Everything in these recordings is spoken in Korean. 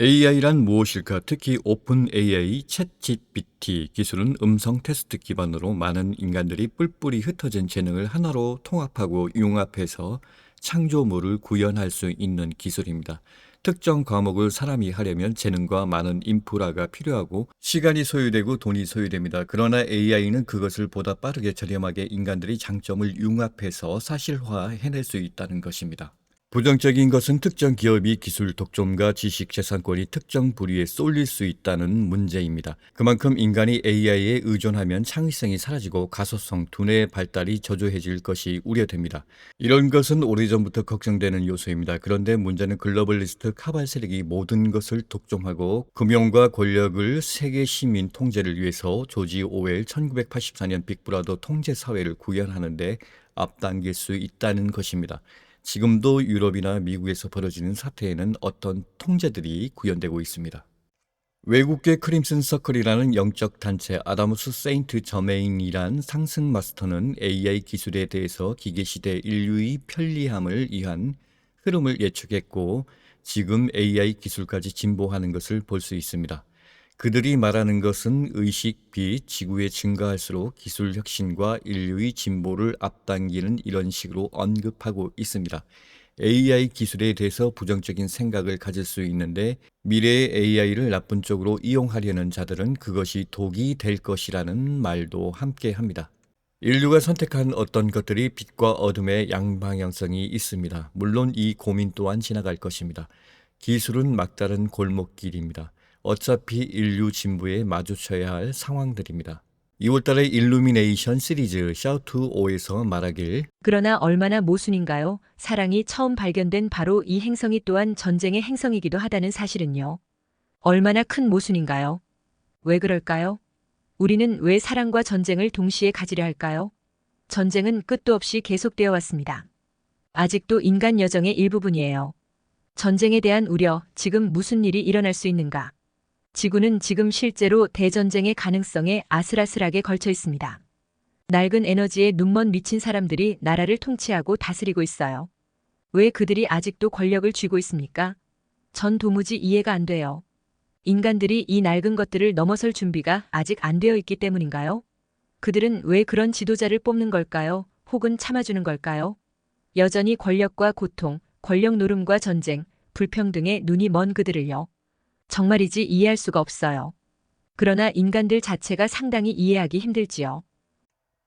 AI란 무엇일까? 특히 오픈 AI, 챗 GPT 기술은 음성 테스트 기반으로 많은 인간들이 뿔뿔이 흩어진 재능을 하나로 통합하고 융합해서 창조물을 구현할 수 있는 기술입니다. 특정 과목을 사람이 하려면 재능과 많은 인프라가 필요하고 시간이 소요되고 돈이 소요됩니다. 그러나 AI는 그것을 보다 빠르게 저렴하게 인간들이 장점을 융합해서 사실화 해낼 수 있다는 것입니다. 부정적인 것은 특정 기업이 기술 독점과 지식 재산권이 특정 부류에 쏠릴 수 있다는 문제입니다. 그만큼 인간이 AI에 의존하면 창의성이 사라지고 가소성, 두뇌의 발달이 저조해질 것이 우려됩니다. 이런 것은 오래전부터 걱정되는 요소입니다. 그런데 문제는 글로벌리스트 카발 세력이 모든 것을 독점하고 금융과 권력을 세계 시민 통제를 위해서 조지 오웰 1984년 빅브라더 통제 사회를 구현하는데 앞당길 수 있다는 것입니다. 지금도 유럽이나 미국에서 벌어지는 사태에는 어떤 통제들이 구현되고 있습니다. 외국계 크림슨 서클이라는 영적 단체 아다무스 세인트 저메인이란 상승 마스터는 AI 기술에 대해서 기계시대 인류의 편리함을 위한 흐름을 예측했고 지금 AI 기술까지 진보하는 것을 볼 수 있습니다. 그들이 말하는 것은 의식비 지구에 증가할수록 기술 혁신과 인류의 진보를 앞당기는 이런 식으로 언급하고 있습니다. AI 기술에 대해서 부정적인 생각을 가질 수 있는데 미래의 AI를 나쁜 쪽으로 이용하려는 자들은 그것이 독이 될 것이라는 말도 함께 합니다. 인류가 선택한 어떤 것들이 빛과 어둠의 양방향성이 있습니다. 물론 이 고민 또한 지나갈 것입니다. 기술은 막다른 골목길입니다. 어차피 인류 진부에 마주쳐야 할 상황들입니다. 2월달에 일루미네이션 시리즈 샤우트 5에서 말하길 그러나 얼마나 모순인가요? 사랑이 처음 발견된 바로 이 행성이 또한 전쟁의 행성이기도 하다는 사실은요. 얼마나 큰 모순인가요? 왜 그럴까요? 우리는 왜 사랑과 전쟁을 동시에 가지려 할까요? 전쟁은 끝도 없이 계속되어 왔습니다. 아직도 인간 여정의 일부분이에요. 전쟁에 대한 우려, 지금 무슨 일이 일어날 수 있는가? 지구는 지금 실제로 대전쟁의 가능성에 아슬아슬하게 걸쳐 있습니다. 낡은 에너지에 눈먼 미친 사람들이 나라를 통치하고 다스리고 있어요. 왜 그들이 아직도 권력을 쥐고 있습니까? 전 도무지 이해가 안 돼요. 인간들이 이 낡은 것들을 넘어설 준비가 아직 안 되어 있기 때문인가요? 그들은 왜 그런 지도자를 뽑는 걸까요? 혹은 참아주는 걸까요? 여전히 권력과 고통, 권력 노름과 전쟁, 불평등에 눈이 먼 그들을요. 정말이지 이해할 수가 없어요. 그러나 인간들 자체가 상당히 이해하기 힘들지요.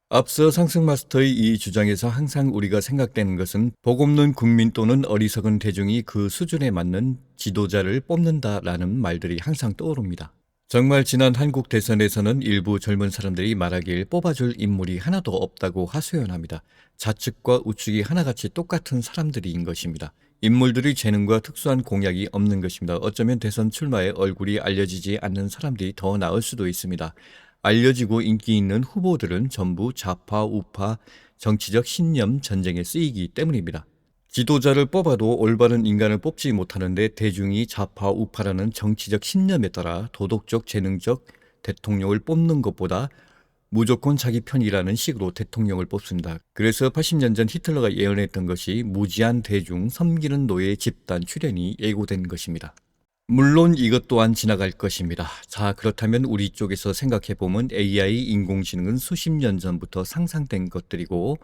앞서 상승 마스터의 이 주장에서 항상 우리가 생각되는 것은 복 없는 국민 또는 어리석은 대중이 그 수준에 맞는 지도자를 뽑는다라는 말들이 항상 떠오릅니다. 정말 지난 한국 대선에서는 일부 젊은 사람들이 말하길 뽑아줄 인물이 하나도 없다고 하소연합니다. 좌측과 우측이 하나같이 똑같은 사람들인 것입니다. 인물들의 재능과 특수한 공약이 없는 것입니다. 어쩌면 대선 출마에 얼굴이 알려지지 않는 사람들이 더 나을 수도 있습니다. 알려지고 인기 있는 후보들은 전부 좌파, 우파, 정치적 신념 전쟁에 쓰이기 때문입니다. 지도자를 뽑아도 올바른 인간을 뽑지 못하는데 대중이 좌파, 우파라는 정치적 신념에 따라 도덕적, 재능적 대통령을 뽑는 것보다 무조건 자기 편이라는 식으로 대통령을 뽑습니다. 그래서 80년 전 히틀러가 예언했던 것이 무지한 대중 섬기는 노예 집단 출현이 예고된 것입니다. 물론 이것 또한 지나갈 것입니다. 자, 그렇다면 우리 쪽에서 생각해보면 AI 인공지능은 수십 년 전부터 상상된 것들이고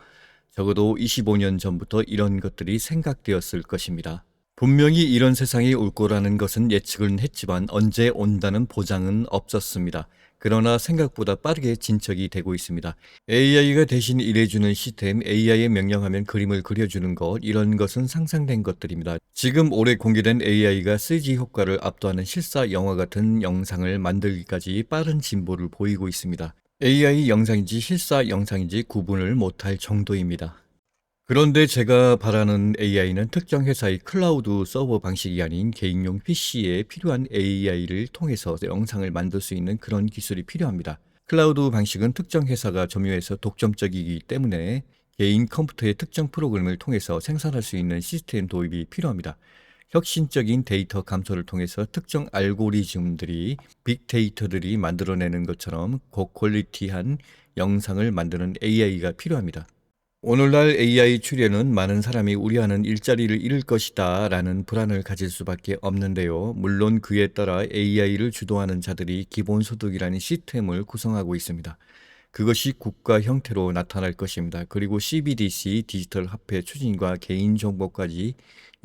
적어도 25년 전부터 이런 것들이 생각되었을 것입니다. 분명히 이런 세상이 올 거라는 것은 예측은 했지만 언제 온다는 보장은 없었습니다. 그러나 생각보다 빠르게 진척이 되고 있습니다. AI가 대신 일해주는 시스템, AI에 명령하면 그림을 그려주는 것, 이런 것은 상상된 것들입니다. 지금 올해 공개된 AI가 CG 효과를 압도하는 실사 영화 같은 영상을 만들기까지 빠른 진보를 보이고 있습니다. AI 영상인지 실사 영상인지 구분을 못할 정도입니다. 그런데 제가 바라는 AI는 특정 회사의 클라우드 서버 방식이 아닌 개인용 PC에 필요한 AI를 통해서 영상을 만들 수 있는 그런 기술이 필요합니다. 클라우드 방식은 특정 회사가 점유해서 독점적이기 때문에 개인 컴퓨터의 특정 프로그램을 통해서 생산할 수 있는 시스템 도입이 필요합니다. 혁신적인 데이터 감소를 통해서 특정 알고리즘들이 빅데이터들이 만들어내는 것처럼 고퀄리티한 영상을 만드는 AI가 필요합니다. 오늘날 AI 출현은 많은 사람이 우려하는 일자리를 잃을 것이다 라는 불안을 가질 수밖에 없는데요. 물론 그에 따라 AI를 주도하는 자들이 기본소득이라는 시스템을 구성하고 있습니다. 그것이 국가 형태로 나타날 것입니다. 그리고 CBDC 디지털 화폐 추진과 개인정보까지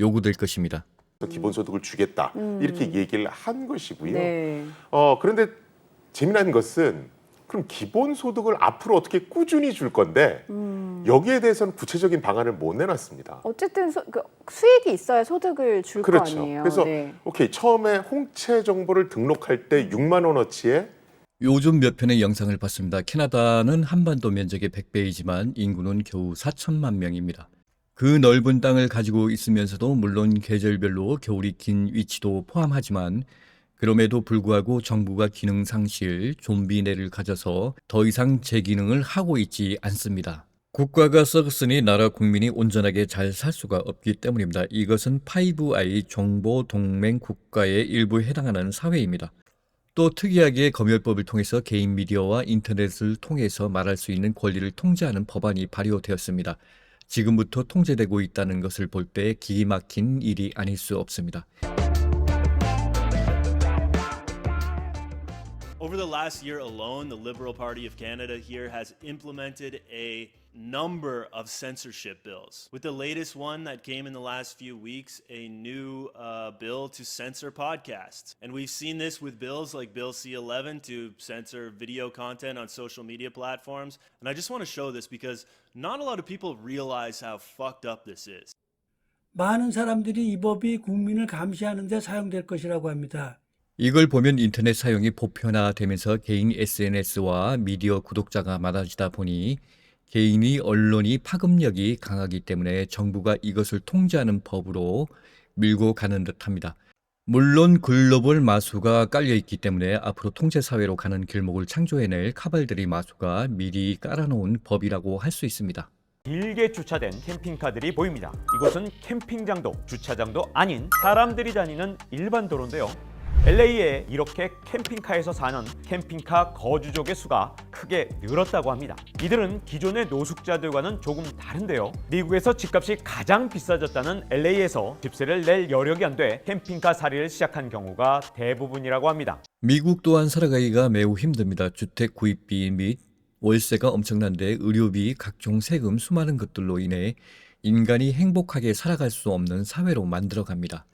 요구될 것입니다. 기본소득을 주겠다 이렇게 얘기를 한 것이고요. 네. 어 그런데 재미난 것은 그럼 기본소득을 앞으로 어떻게 꾸준히 줄 건데 음. 여기에 대해서는 구체적인 방안을 못 내놨습니다. 어쨌든 소, 그 수익이 있어야 소득을 줄 거 그렇죠. 아니에요. 그래서 네. 오케이 처음에 홍채 정보를 등록할 때 6만 원어치에 요즘 몇 편의 영상을 봤습니다. 캐나다는 한반도 면적의 100배이지만 인구는 겨우 4천만 명입니다. 그 넓은 땅을 가지고 있으면서도 물론 계절별로 겨울이 긴 위치도 포함하지만 그럼에도 불구하고 정부가 기능 상실, 좀비내를 가져서 더 이상 제 기능을 하고 있지 않습니다. 국가가 썩었으니 나라 국민이 온전하게 잘 살 수가 없기 때문입니다. 이것은 5I 정보 동맹 국가의 일부에 해당하는 사회입니다. 또 특이하게 검열법을 통해서 개인 미디어와 인터넷을 통해서 말할 수 있는 권리를 통제하는 법안이 발효되었습니다. 지금부터 통제되고 있다는 것을 볼 때 기가 막힌 일이 아닐 수 없습니다. Over the last year alone, the Liberal Party of Canada here has implemented a number of censorship bills. With the latest one that came in the last few weeks, a new uh, bill to censor podcasts. And we've seen this with bills like Bill C 11 to censor video content on social media platforms. And I just want to show this because not a lot of people realize how fucked up this is. 많은 사람들이 이 법이 국민을 감시하는 데 사용될 것이라고 합니다. 이걸 보면 인터넷 사용이 보편화되면서 개인 SNS와 미디어 구독자가 많아지다 보니 개인이 언론이 파급력이 강하기 때문에 정부가 이것을 통제하는 법으로 밀고 가는 듯합니다. 물론 글로벌 마수가 깔려 있기 때문에 앞으로 통제 사회로 가는 길목을 창조해낼 카발들이 마수가 미리 깔아놓은 법이라고 할 수 있습니다. 길게 주차된 캠핑카들이 보입니다. 이곳은 캠핑장도 주차장도 아닌 사람들이 다니는 일반 도로인데요. LA에 이렇게 캠핑카에서 사는 캠핑카 거주족의 수가 크게 늘었다고 합니다. 이들은 기존의 노숙자들과는 조금 다른데요. 미국에서 집값이 가장 비싸졌다는 LA에서 집세를 낼 여력이 안 돼 캠핑카 살이를 시작한 경우가 대부분이라고 합니다. 미국 또한 살아가기가 매우 힘듭니다. 주택 구입비 및 월세가 엄청난데 의료비, 각종 세금, 수많은 것들로 인해 인간이 행복하게 살아갈 수 없는 사회로 만들어갑니다.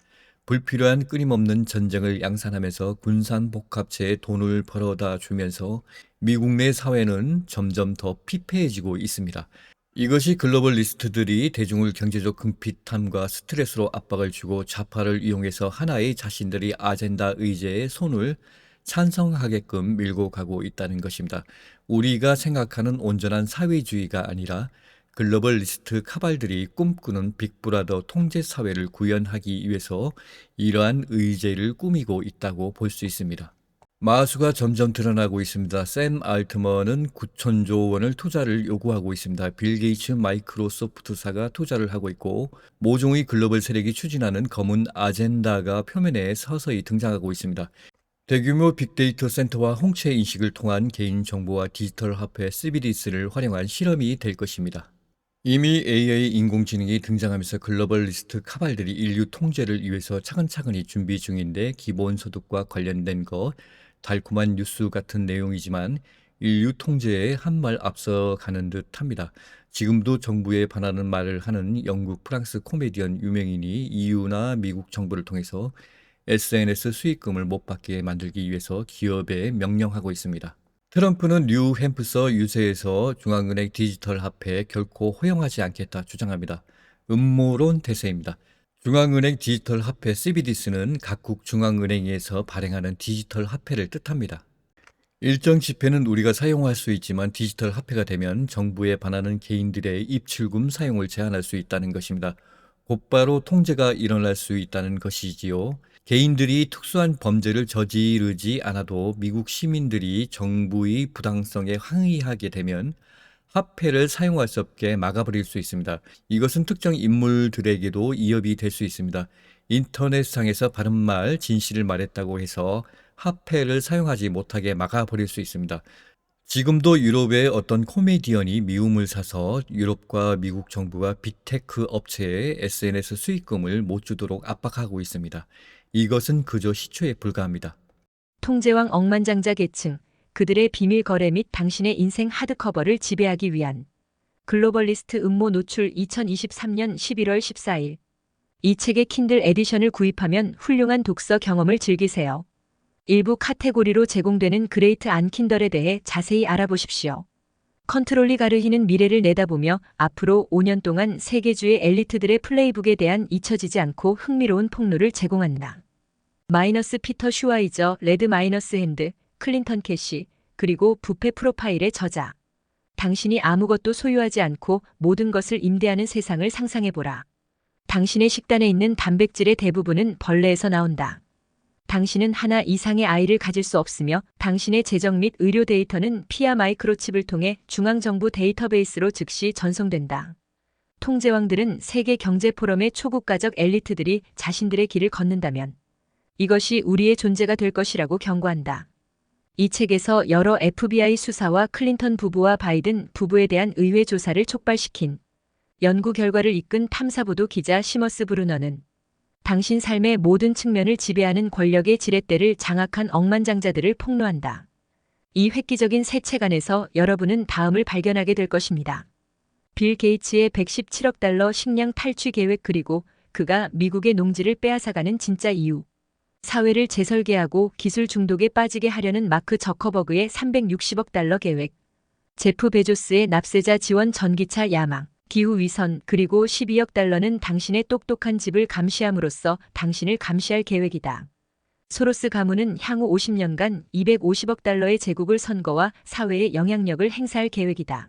불필요한 끊임없는 전쟁을 양산하면서 군산복합체에 돈을 벌어다 주면서 미국 내 사회는 점점 더 피폐해지고 있습니다. 이것이 글로벌리스트들이 대중을 경제적 궁핍함과 스트레스로 압박을 주고 좌파를 이용해서 하나의 자신들이 아젠다 의제에 손을 찬성하게끔 밀고 가고 있다는 것입니다. 우리가 생각하는 온전한 사회주의가 아니라 글로벌리스트 카발들이 꿈꾸는 빅브라더 통제 사회를 구현하기 위해서 이러한 의제를 꾸미고 있다고 볼 수 있습니다. 마수가 점점 드러나고 있습니다. 샘 알트먼은 9천조 원을 투자를 요구하고 있습니다. 빌 게이츠 마이크로소프트사가 투자를 하고 있고 모종의 글로벌 세력이 추진하는 검은 아젠다가 표면에 서서히 등장하고 있습니다. 대규모 빅데이터 센터와 홍채 인식을 통한 개인 정보와 디지털 화폐 CBDC를 활용한 실험이 될 것입니다. 이미 AI 인공지능이 등장하면서 글로벌 리스트 카발들이 인류 통제를 위해서 차근차근히 준비 중인데 기본소득과 관련된 것 달콤한 뉴스 같은 내용이지만 인류 통제에 한 발 앞서가는 듯합니다. 지금도 정부에 반하는 말을 하는 영국 프랑스 코미디언 유명인이 EU나 미국 정부를 통해서 SNS 수익금을 못 받게 만들기 위해서 기업에 명령하고 있습니다. 트럼프는 뉴 햄프서 유세에서 중앙은행 디지털 화폐 결코 허용하지 않겠다 주장합니다. 음모론 대세입니다. 중앙은행 디지털 화폐 CBDC는 각국 중앙은행에서 발행하는 디지털 화폐를 뜻합니다. 일정 지폐는 우리가 사용할 수 있지만 디지털 화폐가 되면 정부에 반하는 개인들의 입출금 사용을 제한할 수 있다는 것입니다. 곧바로 통제가 일어날 수 있다는 것이지요. 개인들이 특수한 범죄를 저지르지 않아도 미국 시민들이 정부의 부당성에 항의하게 되면 화폐를 사용할 수 없게 막아버릴 수 있습니다. 이것은 특정 인물들에게도 이업이 될 수 있습니다. 인터넷상에서 바른 말, 진실을 말했다고 해서 화폐를 사용하지 못하게 막아버릴 수 있습니다. 지금도 유럽의 어떤 코미디언이 미움을 사서 유럽과 미국 정부가 빅테크 업체에 SNS 수익금을 못 주도록 압박하고 있습니다. 이것은 그저 시초에 불과합니다. 통제왕 억만장자 계층, 그들의 비밀 거래 및 당신의 인생 하드커버를 지배하기 위한 글로벌리스트 음모 노출 2023년 11월 14일. 이 책의 킨들 에디션을 구입하면 훌륭한 독서 경험을 즐기세요. 일부 카테고리로 제공되는 그레이트 안 킨들에 대해 자세히 알아보십시오. 컨트롤리 가르히는 미래를 내다보며 앞으로 5년 동안 세계주의 엘리트들의 플레이북에 대한 잊혀지지 않고 흥미로운 폭로를 제공한다. 마이너스 피터 슈와이저, 레드 마이너스 핸드, 클린턴 캐시, 그리고 부패 프로파일의 저자. 당신이 아무것도 소유하지 않고 모든 것을 임대하는 세상을 상상해보라. 당신의 식단에 있는 단백질의 대부분은 벌레에서 나온다. 당신은 하나 이상의 아이를 가질 수 없으며 당신의 재정 및 의료 데이터는 피아 마이크로칩을 통해 중앙정부 데이터베이스로 즉시 전송된다. 통제왕들은 세계 경제 포럼의 초국가적 엘리트들이 자신들의 길을 걷는다면 이것이 우리의 존재가 될 것이라고 경고한다. 이 책에서 여러 FBI 수사와 클린턴 부부와 바이든 부부에 대한 의회 조사를 촉발시킨 연구 결과를 이끈 탐사보도 기자 시머스 브루너는 당신 삶의 모든 측면을 지배하는 권력의 지렛대를 장악한 억만장자들을 폭로한다. 이 획기적인 새 책 안에서 여러분은 다음을 발견하게 될 것입니다. 빌 게이츠의 117억 달러 식량 탈취 계획 그리고 그가 미국의 농지를 빼앗아가는 진짜 이유. 사회를 재설계하고 기술 중독에 빠지게 하려는 마크 저커버그의 360억 달러 계획. 제프 베조스의 납세자 지원 전기차 야망. 기후위선 그리고 12억 달러는 당신의 똑똑한 집을 감시함으로써 당신을 감시할 계획이다. 소로스 가문은 향후 50년간 250억 달러의 제국을 선거와 사회에 영향력을 행사할 계획이다.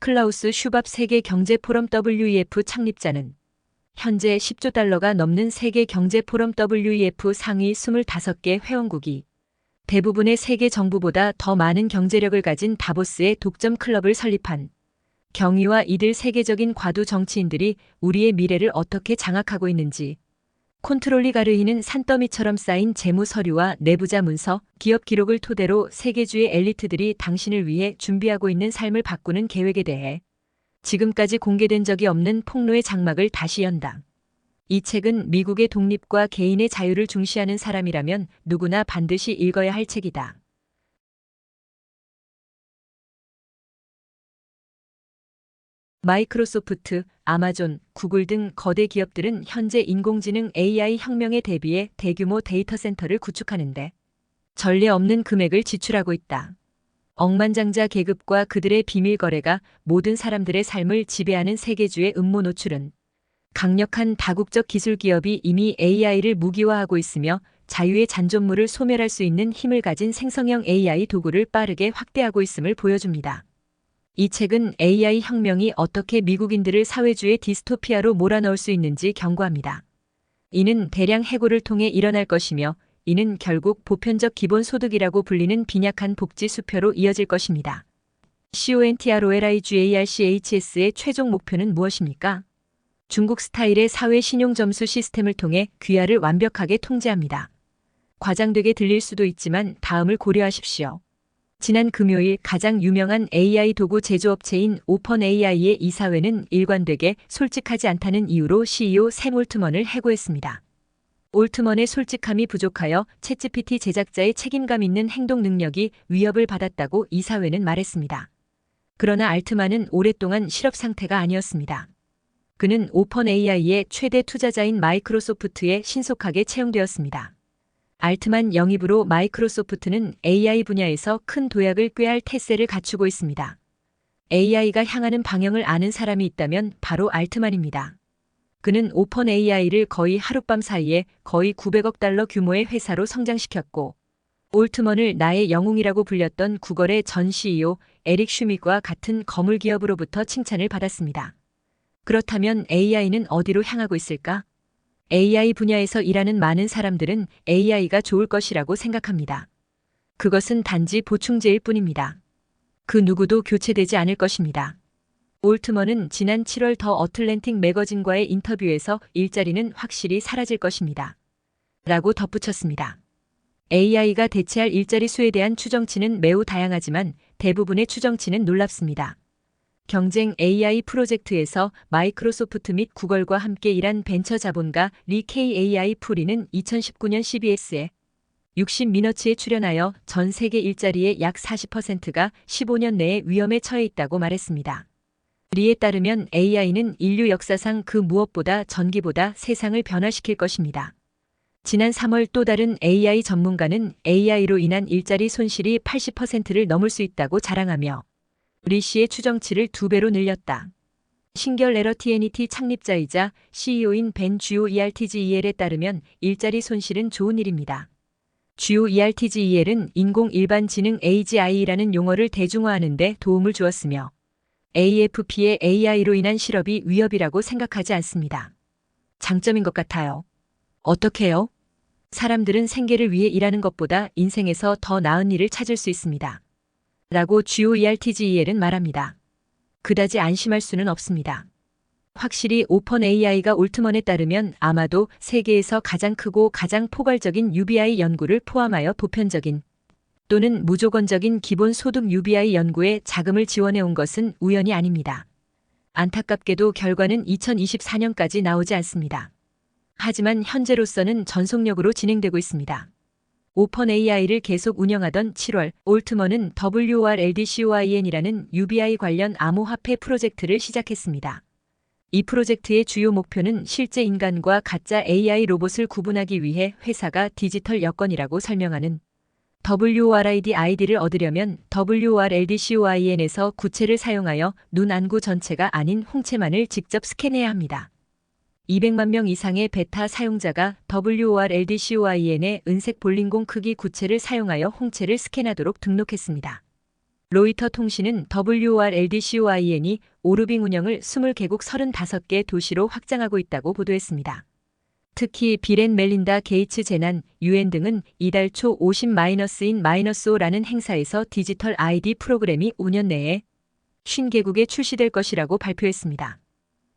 클라우스 슈밥 세계 경제 포럼 WEF 창립자는 현재 10조 달러가 넘는 세계 경제 포럼 WEF 상위 25개 회원국이 대부분의 세계 정부보다 더 많은 경제력을 가진 다보스의 독점 클럽을 설립한 경위와 이들 세계적인 과도 정치인들이 우리의 미래를 어떻게 장악하고 있는지 콘트롤리 가르히는 산더미처럼 쌓인 재무 서류와 내부자 문서, 기업 기록을 토대로 세계주의 엘리트들이 당신을 위해 준비하고 있는 삶을 바꾸는 계획에 대해 지금까지 공개된 적이 없는 폭로의 장막을 다시 연다. 이 책은 미국의 독립과 개인의 자유를 중시하는 사람이라면 누구나 반드시 읽어야 할 책이다. 마이크로소프트, 아마존, 구글 등 거대 기업들은 현재 인공지능 AI 혁명에 대비해 대규모 데이터 센터를 구축하는데 전례 없는 금액을 지출하고 있다. 억만장자 계급과 그들의 비밀 거래가 모든 사람들의 삶을 지배하는 세계주의 음모 노출은 강력한 다국적 기술 기업이 이미 AI를 무기화하고 있으며 자유의 잔존물을 소멸할 수 있는 힘을 가진 생성형 AI 도구를 빠르게 확대하고 있음을 보여줍니다. 이 책은 AI 혁명이 어떻게 미국인들을 사회주의 디스토피아로 몰아넣을 수 있는지 경고합니다. 이는 대량 해고를 통해 일어날 것이며 이는 결국 보편적 기본소득이라고 불리는 빈약한 복지 수표로 이어질 것입니다. CONTROLIGARCHS의 최종 목표는 무엇입니까? 중국 스타일의 사회 신용 점수 시스템을 통해 귀하를 완벽하게 통제합니다. 과장되게 들릴 수도 있지만 다음을 고려하십시오. 지난 금요일 가장 유명한 AI 도구 제조업체인 오펀 AI의 이사회는 일관되게 솔직하지 않다는 이유로 CEO 샘 올트먼을 해고했습니다. 올트먼의 솔직함이 부족하여 챗GPT 제작자의 책임감 있는 행동 능력이 위협을 받았다고 이사회는 말했습니다. 그러나 알트만은 오랫동안 실업 상태가 아니었습니다. 그는 오펀 AI의 최대 투자자인 마이크로소프트에 신속하게 채용되었습니다. 알트만 영입으로 마이크로소프트는 AI 분야에서 큰 도약을 꾀할 태세를 갖추고 있습니다. AI가 향하는 방향을 아는 사람이 있다면 바로 알트만입니다. 그는 오펀 AI를 거의 하룻밤 사이에 거의 900억 달러 규모의 회사로 성장시켰고, 올트먼을 나의 영웅이라고 불렸던 구걸의 전 CEO 에릭 슈밋과 같은 거물 기업으로부터 칭찬을 받았습니다. 그렇다면 AI는 어디로 향하고 있을까? AI 분야에서 일하는 많은 사람들은 AI가 좋을 것이라고 생각합니다. 그것은 단지 보충제일 뿐입니다. 그 누구도 교체되지 않을 것입니다. 올트먼은 지난 7월 더 어틀랜틱 매거진과의 인터뷰에서 일자리는 확실히 사라질 것입니다. 라고 덧붙였습니다. AI가 대체할 일자리 수에 대한 추정치는 매우 다양하지만 대부분의 추정치는 놀랍습니다. 경쟁 AI 프로젝트에서 마이크로소프트 및 구글과 함께 일한 벤처 자본가 리 KAI 프리는 2019년 CBS에 60미너츠에 출연하여 전 세계 일자리의 약 40%가 15년 내에 위험에 처해 있다고 말했습니다. 리에 따르면 AI는 인류 역사상 그 무엇보다 전기보다 세상을 변화시킬 것입니다. 지난 3월 또 다른 AI 전문가는 AI로 인한 일자리 손실이 80%를 넘을 수 있다고 자랑하며 리 씨의 추정치를 두 배로 늘렸다. 신결 에러 TNT 창립자이자 CEO인 벤 주요 ERTGEL에 따르면 일자리 손실은 좋은 일입니다. 주요 ERTGEL은 인공 일반 지능 AGI라는 용어를 대중화하는 데 도움을 주었으며 AFP의 AI로 인한 실업이 위협이라고 생각하지 않습니다. 장점인 것 같아요. 어떻게요? 사람들은 생계를 위해 일하는 것보다 인생에서 더 나은 일을 찾을 수 있습니다. 라고 주요 ERTGEL은 말합니다. 그다지 안심할 수는 없습니다. 확실히 오픈 AI가 올트먼에 따르면 아마도 세계에서 가장 크고 가장 포괄적인 UBI 연구를 포함하여 보편적인 또는 무조건적인 기본 소득 UBI 연구에 자금을 지원해 온 것은 우연이 아닙니다. 안타깝게도 결과는 2024년까지 나오지 않습니다. 하지만 현재로서는 전속력으로 진행되고 있습니다. 오픈 AI를 계속 운영하던 7월 올트먼은 WRLDCOIN이라는 UBI 관련 암호화폐 프로젝트를 시작했습니다. 이 프로젝트의 주요 목표는 실제 인간과 가짜 AI 로봇을 구분하기 위해 회사가 디지털 여건이라고 설명하는 WRID 아이디를 얻으려면 WRLDCOIN에서 구체를 사용하여 눈 안구 전체가 아닌 홍채만을 직접 스캔해야 합니다. 200만 명 이상의 베타 사용자가 WRLDCOIN의 은색 볼링공 크기 구체를 사용하여 홍채를 스캔하도록 등록했습니다. 로이터 통신은 WRLDCOIN이 오르빙 운영을 20개국 35개 도시로 확장하고 있다고 보도했습니다. 특히 빌앤 멜린다 게이츠 재난, UN 등은 이달 초 50-인 -5라는 행사에서 디지털 아이디 프로그램이 5년 내에 50개국에 출시될 것이라고 발표했습니다.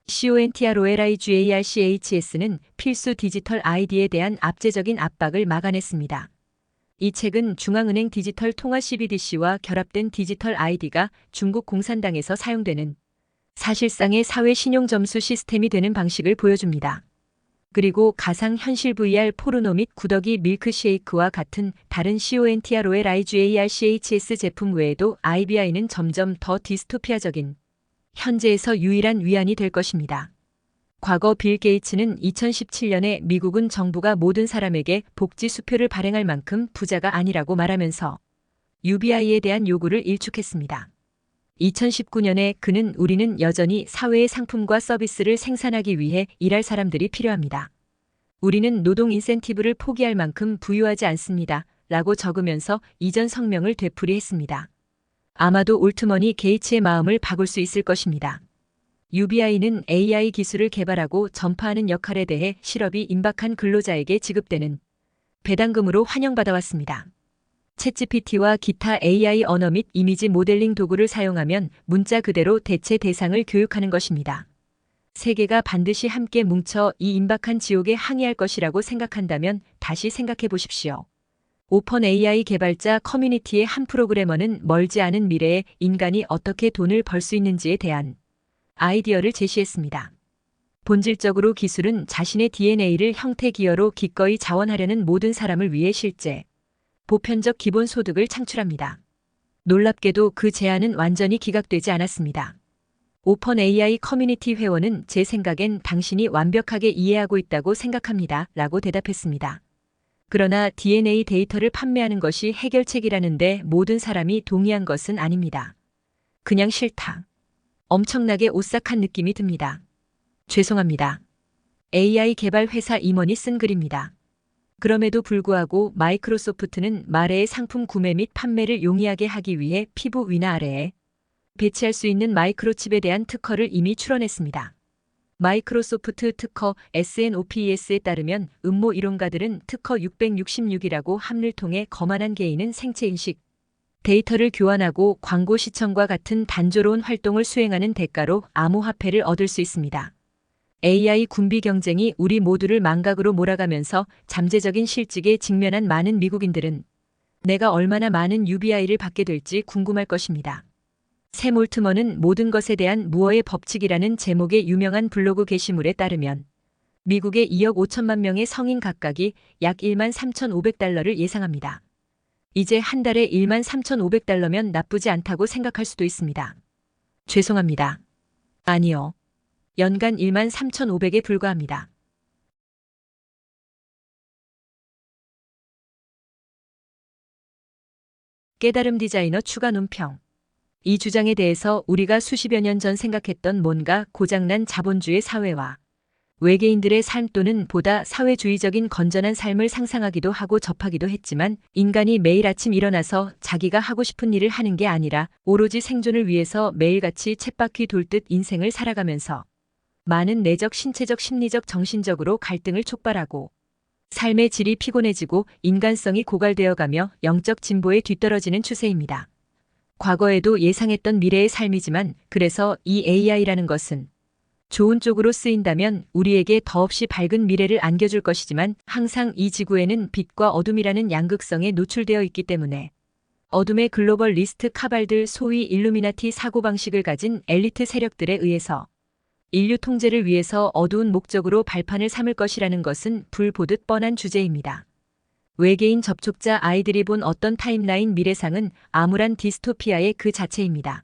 CONTROLIGARCHS는 필수 디지털 아이디에 대한 압제적인 압박을 막아냈습니다. 이 책은 중앙은행 디지털 통화 CBDC와 결합된 디지털 아이디가 중국 공산당에서 사용되는 사실상의 사회 신용 점수 시스템이 되는 방식을 보여줍니다. 그리고 가상 현실 VR 포르노 및 구더기 밀크쉐이크와 같은 다른 CONTROLIGARCHS 제품 외에도 IBI는 점점 더 디스토피아적인 현재에서 유일한 위안이 될 것입니다. 과거 빌 게이츠는 2017년에 미국은 정부가 모든 사람에게 복지 수표를 발행할 만큼 부자가 아니라고 말하면서 UBI에 대한 요구를 일축했습니다. 2019년에 그는 우리는 여전히 사회의 상품과 서비스를 생산하기 위해 일할 사람들이 필요합니다. 우리는 노동 인센티브를 포기할 만큼 부유하지 않습니다. 라고 적으면서 이전 성명을 되풀이했습니다. 아마도 올트먼이 게이츠의 마음을 바꿀 수 있을 것입니다. UBI는 AI 기술을 개발하고 전파하는 역할에 대해 실업이 임박한 근로자에게 지급되는 배당금으로 환영받아왔습니다. 챗GPT와 기타 AI 언어 및 이미지 모델링 도구를 사용하면 문자 그대로 대체 대상을 교육하는 것입니다. 세계가 반드시 함께 뭉쳐 이 임박한 지옥에 항의할 것이라고 생각한다면 다시 생각해 보십시오. 오픈 AI 개발자 커뮤니티의 한 프로그래머는 멀지 않은 미래에 인간이 어떻게 돈을 벌 수 있는지에 대한 아이디어를 제시했습니다. 본질적으로 기술은 자신의 DNA를 형태 기여로 기꺼이 자원하려는 모든 사람을 위해 실제 보편적 기본 소득을 창출합니다. 놀랍게도 그 제안은 완전히 기각되지 않았습니다. 오픈 AI 커뮤니티 회원은 제 생각엔 당신이 완벽하게 이해하고 있다고 생각합니다. 라고 대답했습니다. 그러나 DNA 데이터를 판매하는 것이 해결책이라는데 모든 사람이 동의한 것은 아닙니다. 그냥 싫다. 엄청나게 오싹한 느낌이 듭니다. 죄송합니다. AI 개발 회사 임원이 쓴 글입니다. 그럼에도 불구하고 마이크로소프트는 말의 상품 구매 및 판매를 용이하게 하기 위해 피부 위나 아래에 배치할 수 있는 마이크로칩에 대한 특허를 이미 출원했습니다. 마이크로소프트 특허 SNOPES에 따르면 음모 이론가들은 특허 666이라고 함을 통해 거만한 개인은 생체인식 데이터를 교환하고 광고 시청과 같은 단조로운 활동을 수행하는 대가로 암호화폐를 얻을 수 있습니다. AI 군비 경쟁이 우리 모두를 망각으로 몰아가면서 잠재적인 실직에 직면한 많은 미국인들은 내가 얼마나 많은 UBI를 받게 될지 궁금할 것입니다. 샘 올트먼은 모든 것에 대한 무어의 법칙이라는 제목의 유명한 블로그 게시물에 따르면 미국의 2억 5천만 명의 성인 각각이 약 1만 3,500달러를 예상합니다. 이제 한 달에 1만 3,500달러면 나쁘지 않다고 생각할 수도 있습니다. 죄송합니다. 아니요. 연간 1만 3,500에 불과합니다. 깨달음 디자이너 추가 논평. 이 주장에 대해서 우리가 수십여 년 전 생각했던 뭔가 고장난 자본주의 사회와 외계인들의 삶 또는 보다 사회주의적인 건전한 삶을 상상하기도 하고 접하기도 했지만 인간이 매일 아침 일어나서 자기가 하고 싶은 일을 하는 게 아니라 오로지 생존을 위해서 매일같이 쳇바퀴 돌듯 인생을 살아가면서 많은 내적, 신체적, 심리적, 정신적으로 갈등을 촉발하고 삶의 질이 피곤해지고 인간성이 고갈되어 가며 영적 진보에 뒤떨어지는 추세입니다. 과거에도 예상했던 미래의 삶이지만 그래서 이 AI라는 것은 좋은 쪽으로 쓰인다면 우리에게 더없이 밝은 미래를 안겨줄 것이지만 항상 이 지구에는 빛과 어둠이라는 양극성에 노출되어 있기 때문에 어둠의 글로벌 리스트 카발들 소위 일루미나티 사고방식을 가진 엘리트 세력들에 의해서 인류 통제를 위해서 어두운 목적으로 발판을 삼을 것이라는 것은 불보듯 뻔한 주제입니다. 외계인 접촉자 아이들이 본 어떤 타임라인 미래상은 암울한 디스토피아의 그 자체입니다.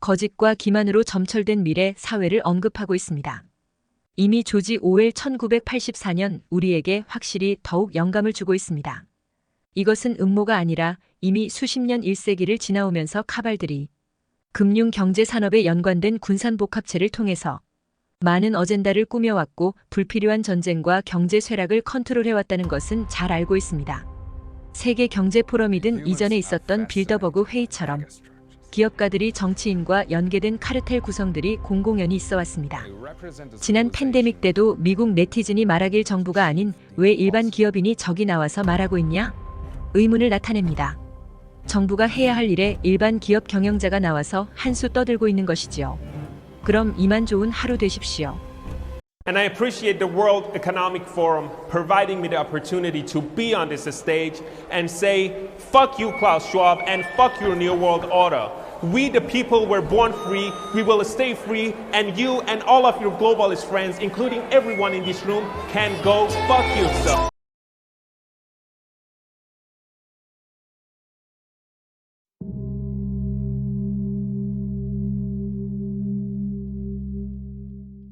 거짓과 기만으로 점철된 미래 사회를 언급하고 있습니다. 이미 조지 오웰 1984년 우리에게 확실히 더욱 영감을 주고 있습니다. 이것은 음모가 아니라 이미 수십 년 1세기를 지나오면서 카발들이 금융 경제 산업에 연관된 군산 복합체를 통해서 많은 어젠다를 꾸며왔고 불필요한 전쟁과 경제 쇠락을 컨트롤해왔다는 것은 잘 알고 있습니다. 세계 경제 포럼이든 이전에 있었던 빌더버그 회의처럼 기업가들이 정치인과 연계된 카르텔 구성들이 공공연히 있어 왔습니다. 지난 팬데믹 때도 미국 네티즌이 말하길 정부가 아닌 왜 일반 기업인이 저기 나와서 말하고 있냐? 의문을 나타냅니다. 정부가 해야 할 일에 일반 기업 경영자가 나와서 한 수 떠들고 있는 것이지요. 그럼 이만 좋은 하루 되십시오. And I appreciate the World Economic Forum providing me the opportunity to be on this stage and say, fuck you, Klaus Schwab, and fuck your New World Order. We, the people, were born free, we will stay free, and you and all of your globalist friends, including everyone in this room, can go fuck yourself.